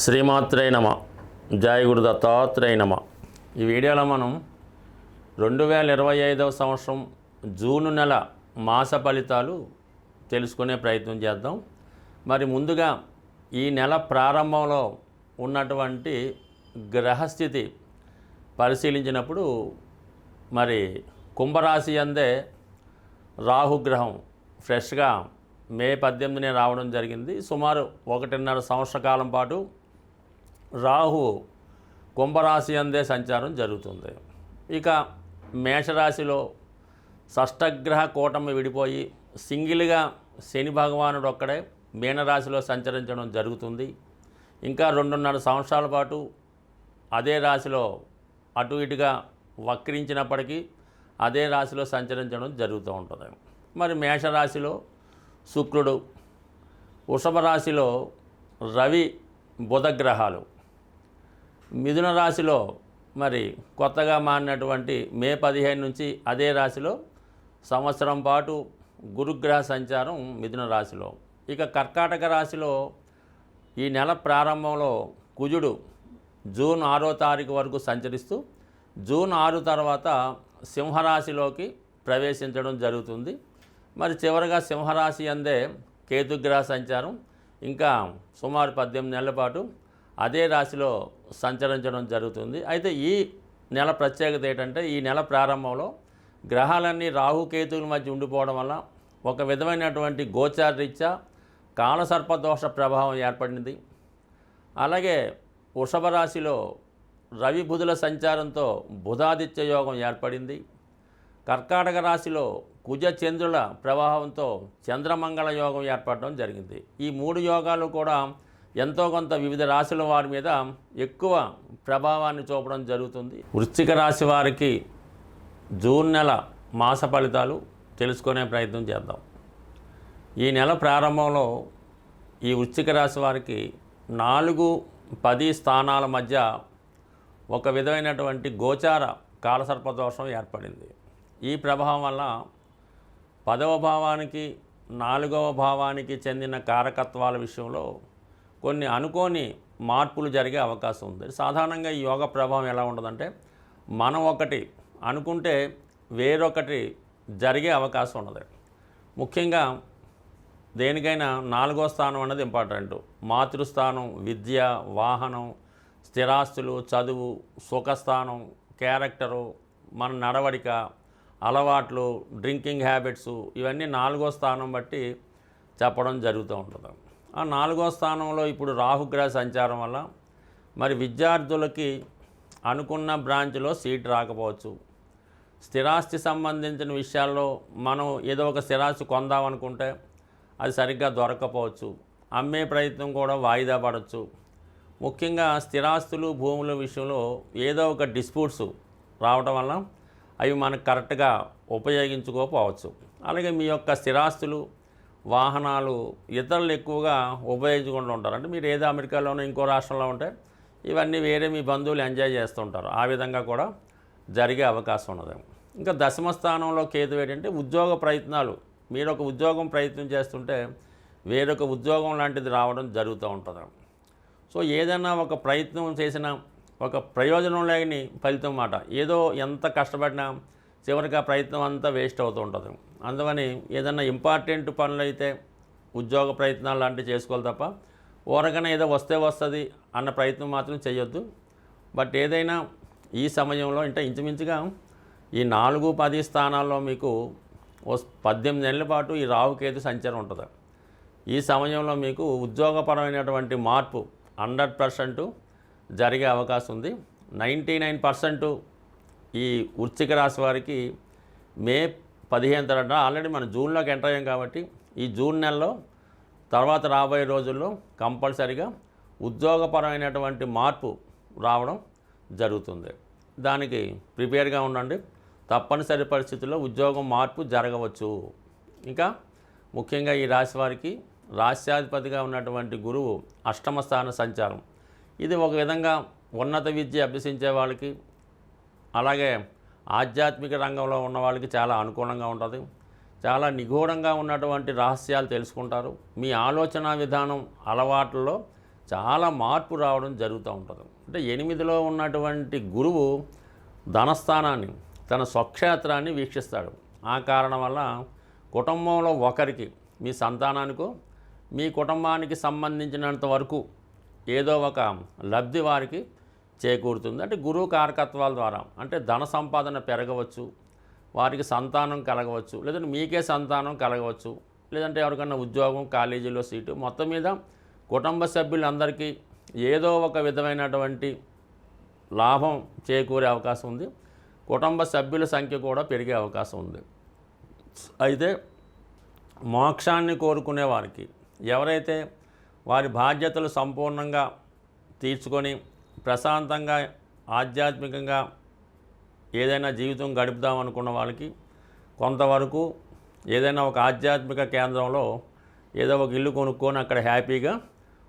శ్రీమాత్రే నమ. జయ గురు దత్తాత్రేయ నమ. ఈ వీడియోలో మనం రెండు వేల ఇరవై ఐదవ సంవత్సరం జూను నెల మాస ఫలితాలు తెలుసుకునే ప్రయత్నం చేద్దాం. మరి ముందుగా ఈ నెల ప్రారంభంలో ఉన్నటువంటి గ్రహస్థితి పరిశీలించినప్పుడు మరి కుంభరాశి అందే రాహుగ్రహం ఫ్రెష్గా మే పద్దెనిమిదినే రావడం జరిగింది. సుమారు ఒకటిన్నర సంవత్సర కాలం పాటు రాహు కుంభరాశి అందే సంచారం జరుగుతుంది. ఇక మేషరాశిలో షష్టగ్రహ కూటమి విడిపోయి సింగిల్గా శని భగవానుడు ఒక్కడే మీనరాశిలో సంచరించడం జరుగుతుంది. ఇంకా రెండున్నర సంవత్సరాల పాటు అదే రాశిలో అటు ఇటుగా వక్రించినప్పటికీ అదే రాశిలో సంచరించడం జరుగుతూ ఉంటుంది. మరి మేషరాశిలో శుక్రుడు వృషభ రాశిలో రవి బుధగ్రహాలు. మిథున రాశిలో మరి కొత్తగా మారినటువంటి మే పదిహేను నుంచి అదే రాశిలో సంవత్సరం పాటు గురుగ్రహ సంచారం మిథున రాశిలో. ఇక కర్కాటక రాశిలో ఈ నెల ప్రారంభంలో కుజుడు జూన్ ఆరో తారీఖు వరకు సంచరిస్తూ జూన్ ఆరు తర్వాత సింహరాశిలోకి ప్రవేశించడం జరుగుతుంది. మరి చివరగా సింహరాశి అందే కేతుగ్రహ సంచారం. ఇంకా సుమారు పద్దెనిమిది నెలల పాటు అదే రాశిలో సంచరించడం జరుగుతుంది. అయితే ఈ నెల ప్రత్యేకత ఏంటంటే ఈ నెల ప్రారంభంలో గ్రహాలన్నీ రాహుకేతువుల మధ్య ఉండిపోవడం వల్ల ఒక విధమైనటువంటి గోచార రీత్యా కాలసర్పదోష ప్రభావం ఏర్పడింది. అలాగే వృషభ రాశిలో రవి బుధుల సంచారంతో బుధాదిత్య యోగం ఏర్పడింది. కర్కాటక రాశిలో కుజ చంద్రుల ప్రభావంతో చంద్రమంగళ యోగం ఏర్పడడం జరిగింది. ఈ మూడు యోగాలు కూడా ఎంతో కొంత వివిధ రాశుల వారి మీద ఎక్కువ ప్రభావాన్ని చూపడం జరుగుతుంది. వృశ్చిక రాశి వారికి జూన్ నెల మాస ఫలితాలు తెలుసుకునే ప్రయత్నం చేద్దాం. ఈ నెల ప్రారంభంలో ఈ వృశ్చిక రాశి వారికి నాలుగు పది స్థానాల మధ్య ఒక విధమైనటువంటి గోచార కాలసర్పదోషం ఏర్పడింది. ఈ ప్రభావం వల్ల పదవ భావానికి నాలుగవ భావానికి చెందిన కారకత్వాల విషయంలో కొన్ని అనుకోని మార్పులు జరిగే అవకాశం ఉంది. సాధారణంగా ఈ యోగ ప్రభావం ఎలా ఉండదంటే మనం ఒకటి అనుకుంటే వేరొకటి జరిగే అవకాశం ఉన్నది ముఖ్యంగా దేనికైనా నాలుగో స్థానం అన్నది ఇంపార్టెంట్. మాతృస్థానం విద్య వాహనం స్థిరాస్తులు చదువు సుఖస్థానం క్యారెక్టరు మన నడవడిక అలవాట్లు డ్రింకింగ్ హ్యాబిట్స్ ఇవన్నీ నాలుగో స్థానం బట్టి చెప్పడం జరుగుతూ ఉంటుంది. ఆ నాలుగో స్థానంలో ఇప్పుడు రాహుగ్రహ సంచారం వల్ల మరి విద్యార్థులకి అనుకున్న బ్రాంచ్లో సీట్ రాకపోవచ్చు. స్థిరాస్తి సంబంధించిన విషయాల్లో మనం ఏదో ఒక స్థిరాస్తి కొందామనుకుంటే అది సరిగ్గా దొరకపోవచ్చు. అమ్మే ప్రయత్నం కూడా వాయిదా పడవచ్చు ముఖ్యంగా స్థిరాస్తులు భూముల విషయంలో ఏదో ఒక డిస్ప్యూట్స్ రావటం వల్ల అవి మనకు కరెక్ట్గా ఉపయోగించుకోకపోవచ్చు. అలాగే మీ యొక్క స్థిరాస్తులు వాహనాలు ఇతరులు ఎక్కువగా ఉపయోగించుకుంటూ ఉంటారు. అంటే మీరు ఏదో అమెరికాలోనో ఇంకో రాష్ట్రంలో ఉంటే ఇవన్నీ వేరే మీ బంధువులు ఎంజాయ్ చేస్తుంటారు. ఆ విధంగా కూడా జరిగే అవకాశం ఉన్నది. ఇంకా దశమ స్థానంలో కేతు ఏంటంటే ఉద్యోగ ప్రయత్నాలు. మీరు ఒక ఉద్యోగం ప్రయత్నం చేస్తుంటే వేరొక ఉద్యోగం లాంటిది రావడం జరుగుతూ ఉంటుంది. సో ఏదైనా ఒక ప్రయత్నం చేసిన ఒక ప్రయోజనం లేని ఫలితం మాట ఏదో ఎంత కష్టపడినా చివరికి ఆ ప్రయత్నం అంతా వేస్ట్ అవుతూ ఉంటుంది. అందువని ఏదైనా ఇంపార్టెంట్ పనులు అయితే ఉద్యోగ ప్రయత్నాలు లాంటివి చేసుకోవాలి తప్ప ఊరకనే ఏదో వస్తే వస్తుంది అన్న ప్రయత్నం మాత్రం చేయొద్దు. బట్ ఏదైనా ఈ సమయంలో అంటే ఇంచుమించుగా ఈ నాలుగు పది స్థానాల్లో మీకు పద్దెనిమిది నెలల పాటు ఈ రావుకేతు సంచారం ఉంటుంది. ఈ సమయంలో మీకు ఉద్యోగపరమైనటువంటి మార్పు హండ్రెడ్ పర్సెంట్ జరిగే అవకాశం ఉంది. నైంటీ నైన్ పర్సెంట్ ఈ వృశ్చిక రాశి వారికి మే పదిహేను తర్వాత ఆల్రెడీ మనం జూన్లోకి ఎంటర్ అయ్యాం కాబట్టి ఈ జూన్ నెలలో తర్వాత రాబోయే రోజుల్లో కంపల్సరిగా ఉద్యోగపరమైనటువంటి మార్పు రావడం జరుగుతుంది. దానికి ప్రిపేర్గా ఉండండి. తప్పనిసరి పరిస్థితుల్లో ఉద్యోగం మార్పు జరగవచ్చు. ఇంకా ముఖ్యంగా ఈ రాశి వారికి రాష్ట్రాధిపతిగా ఉన్నటువంటి గురువు అష్టమ స్థాన సంచారం. ఇది ఒక విధంగా ఉన్నత విద్య అభ్యసించే వాళ్ళకి అలాగే ఆధ్యాత్మిక రంగంలో ఉన్న వాళ్ళకి చాలా అనుకూలంగా ఉంటుంది. చాలా నిగూఢంగా ఉన్నటువంటి రహస్యాలు తెలుసుకుంటారు. మీ ఆలోచన విధానం అలవాట్లలో చాలా మార్పు రావడం జరుగుతూ ఉంటుంది. అంటే ఎనిమిదిలో ఉన్నటువంటి గురువు ధనస్థానాన్ని తన స్వక్షేత్రాన్ని వీక్షిస్తాడు. ఆ కారణం వల్ల కుటుంబంలో ఒకరికి మీ సంతానానికో మీ కుటుంబానికి సంబంధించినంత వరకు ఏదో ఒక లబ్ధి వారికి చేకూరుతుంది. అంటే గురువు కారకత్వాల ద్వారా. అంటే ధన సంపాదన పెరగవచ్చు. వారికి సంతానం కలగవచ్చు. లేదంటే మీకే సంతానం కలగవచ్చు. లేదంటే ఎవరికన్నా ఉద్యోగం కాలేజీలో సీటు. మొత్తం మీద కుటుంబ సభ్యులందరికీ ఏదో ఒక విధమైనటువంటి లాభం చేకూరే అవకాశం ఉంది. కుటుంబ సభ్యుల సంఖ్య కూడా పెరిగే అవకాశం ఉంది. అయితే మోక్షాన్ని కోరుకునే వారికి ఎవరైతే వారి బాధ్యతలు సంపూర్ణంగా తీర్చుకొని ప్రశాంతంగా ఆధ్యాత్మికంగా ఏదైనా జీవితం గడుపుదాం అనుకున్న వాళ్ళకి కొంతవరకు ఏదైనా ఒక ఆధ్యాత్మిక కేంద్రంలో ఏదో ఒక ఇల్లు కొనుక్కొని అక్కడ హ్యాపీగా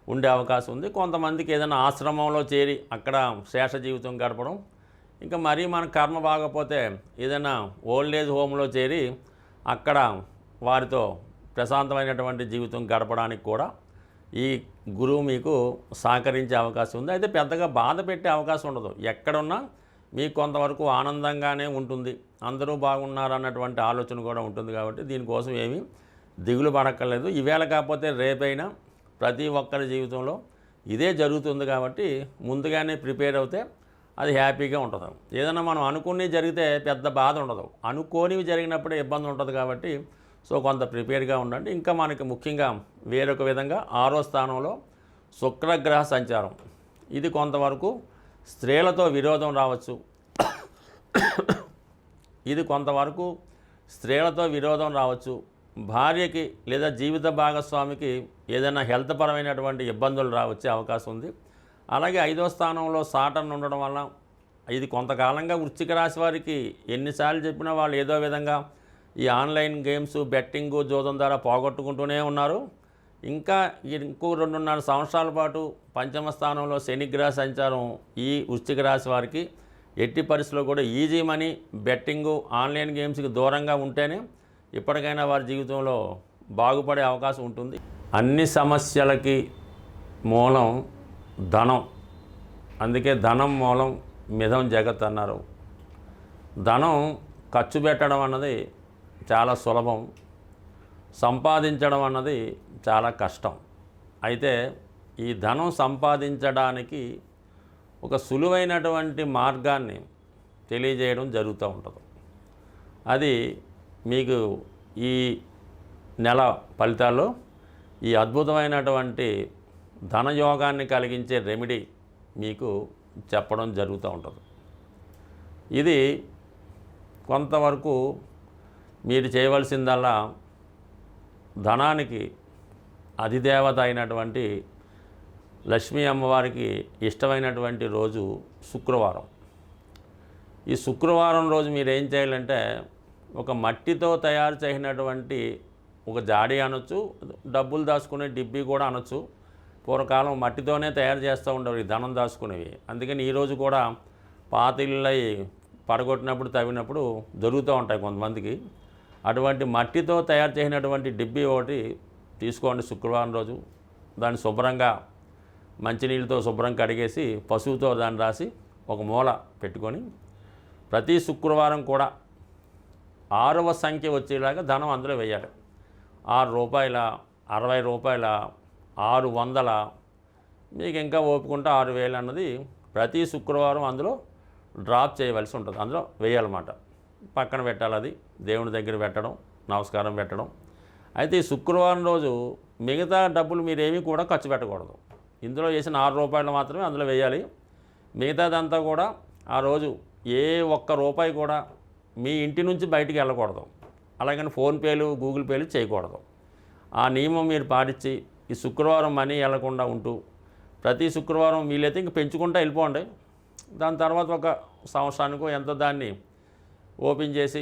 ఉండే అవకాశం ఉంది. కొంతమందికి ఏదైనా ఆశ్రమంలో చేరి అక్కడ శేష జీవితం గడపడం. ఇంకా మరీ మన కర్మ బాగపోతే ఏదైనా ఓల్డ్ ఏజ్ హోమ్లో చేరి అక్కడ వారితో ప్రశాంతమైనటువంటి జీవితం గడపడానికి కూడా ఈ గురువు మీకు సహకరించే అవకాశం ఉంది. అయితే పెద్దగా బాధ పెట్టే అవకాశం ఉండదు. ఎక్కడున్నా మీకు కొంతవరకు ఆనందంగానే ఉంటుంది. అందరూ బాగున్నారు అన్నటువంటి ఆలోచన కూడా ఉంటుంది కాబట్టి దీనికోసం ఏమీ దిగులు పడక్కర్లేదు. ఈవేళ కాకపోతే రేపైనా ప్రతి ఒక్కరి జీవితంలో ఇదే జరుగుతుంది కాబట్టి ముందుగానే ప్రిపేర్ అవుతే అది హ్యాపీగా ఉంటుంది. ఏదైనా మనం అనుకుని జరిగితే పెద్ద బాధ ఉండదు. అనుకోనివి జరిగినప్పుడే ఇబ్బంది ఉంటుంది కాబట్టి సో కొంత ప్రిపేర్గా ఉండండి. ఇంకా మనకి ముఖ్యంగా వేరొక విధంగా ఆరో స్థానంలో శుక్రగ్రహ సంచారం. ఇది కొంతవరకు స్త్రీలతో విరోధం రావచ్చు. ఇది కొంతవరకు స్త్రీలతో విరోధం రావచ్చు. భార్యకి లేదా జీవిత భాగస్వామికి ఏదైనా హెల్త్ పరమైనటువంటి ఇబ్బందులు రావచ్చే అవకాశం ఉంది. అలాగే ఐదో స్థానంలో సాటన్ ఉండడం వల్ల ఇది కొంతకాలంగా వృశ్చిక రాశి వారికి ఎన్నిసార్లు చెప్పినా వాళ్ళు ఏదో విధంగా ఈ ఆన్లైన్ గేమ్స్ బెట్టింగు జోదం ద్వారా పోగొట్టుకుంటూనే ఉన్నారు. ఇంకా ఇంకో రెండున్నర సంవత్సరాల పాటు పంచమ స్థానంలో శనిగ్రహ సంచారం ఈ వృశ్చిక రాశి వారికి ఎట్టి పరిస్థితుల్లో కూడా ఈజీ మనీ బెట్టింగు ఆన్లైన్ గేమ్స్కి దూరంగా ఉంటేనే ఇప్పటికైనా వారి జీవితంలో బాగుపడే అవకాశం ఉంటుంది. అన్ని సమస్యలకి మూలం ధనం. అందుకే ధనం మూలం మిథం జగత్ అన్నారు. ధనం ఖర్చు పెట్టడం అన్నది చాలా సులభం. సంపాదించడం అన్నది చాలా కష్టం. అయితే ఈ ధనం సంపాదించడానికి ఒక సులువైనటువంటి మార్గాన్ని తెలియజేయడం జరుగుతూ ఉంటుంది. అది మీకు ఈ నెల ఫలితాల్లో ఈ అద్భుతమైనటువంటి ధనయోగాన్ని కలిగించే రెమెడీ మీకు చెప్పడం జరుగుతూ ఉంటుంది. ఇది కొంతవరకు మీరు చేయవలసిందల్లా ధనానికి అధిదేవత అయినటువంటి లక్ష్మీ అమ్మవారికి ఇష్టమైనటువంటి రోజు శుక్రవారం. ఈ శుక్రవారం రోజు మీరు ఏం చేయాలంటే ఒక మట్టితో తయారు చేసినటువంటి ఒక జాడీ అనొచ్చు డబ్బులు దాచుకునే డిబ్బీ కూడా అనొచ్చు. పూర్వకాలం మట్టితోనే తయారు చేస్తూ ఉండేవి ఈ ధనం దాచుకునేవి. అందుకని ఈరోజు కూడా పాత ఇళ్ళై పడగొట్టినప్పుడు తవ్వినప్పుడు దొరుకుతూ ఉంటాయి కొంతమందికి. అటువంటి మట్టితో తయారు చేసినటువంటి డిబ్బీ ఒకటి తీసుకోండి శుక్రవారం రోజు. దాన్ని శుభ్రంగా మంచినీళ్ళతో శుభ్రం కడిగేసి పశువుతో దాన్ని రాసి ఒక మూల పెట్టుకొని ప్రతి శుక్రవారం కూడా ఆరవ సంఖ్య వచ్చేలాగా ధనం అందులో వేయాలి. ఆరు రూపాయల అరవై రూపాయల ఆరు వందల మీకు ఇంకా ఓపుకుంటే ఆరు వేలు అన్నది ప్రతి శుక్రవారం అందులో డ్రాప్ చేయవలసి ఉంటుంది. అందులో వేయాలన్నమాట. పక్కన పెట్టాలి అది. దేవుని దగ్గర పెట్టడం నమస్కారం పెట్టడం. అయితే ఈ శుక్రవారం రోజు మిగతా డబ్బులు మీరేమీ కూడా ఖర్చు పెట్టకూడదు. ఇందులో వేసిన ఆరు రూపాయలు మాత్రమే అందులో వేయాలి. మిగతాదంతా కూడా ఆ రోజు ఏ ఒక్క రూపాయి కూడా మీ ఇంటి నుంచి బయటికి వెళ్ళకూడదు. అలాగని ఫోన్పేలు గూగుల్ పేలు చేయకూడదు. ఆ నియమం మీరు పాటించి ఈ శుక్రవారం మనీ వెళ్ళకుండా ఉంటూ ప్రతి శుక్రవారం వీలైతే ఇంక పెంచుకుంటూ వెళ్ళిపోండి. దాని తర్వాత ఒక సంవత్సరానికో ఎంతో దాన్ని ఓపెన్ చేసి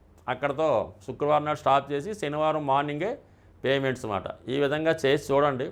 అక్కడతో శుక్రవారం నాడు స్టాప్ చేసి శనివారం మార్నింగే పేమెంట్స్ అన్నమాట ఈ విధంగా చేసి చూడండి.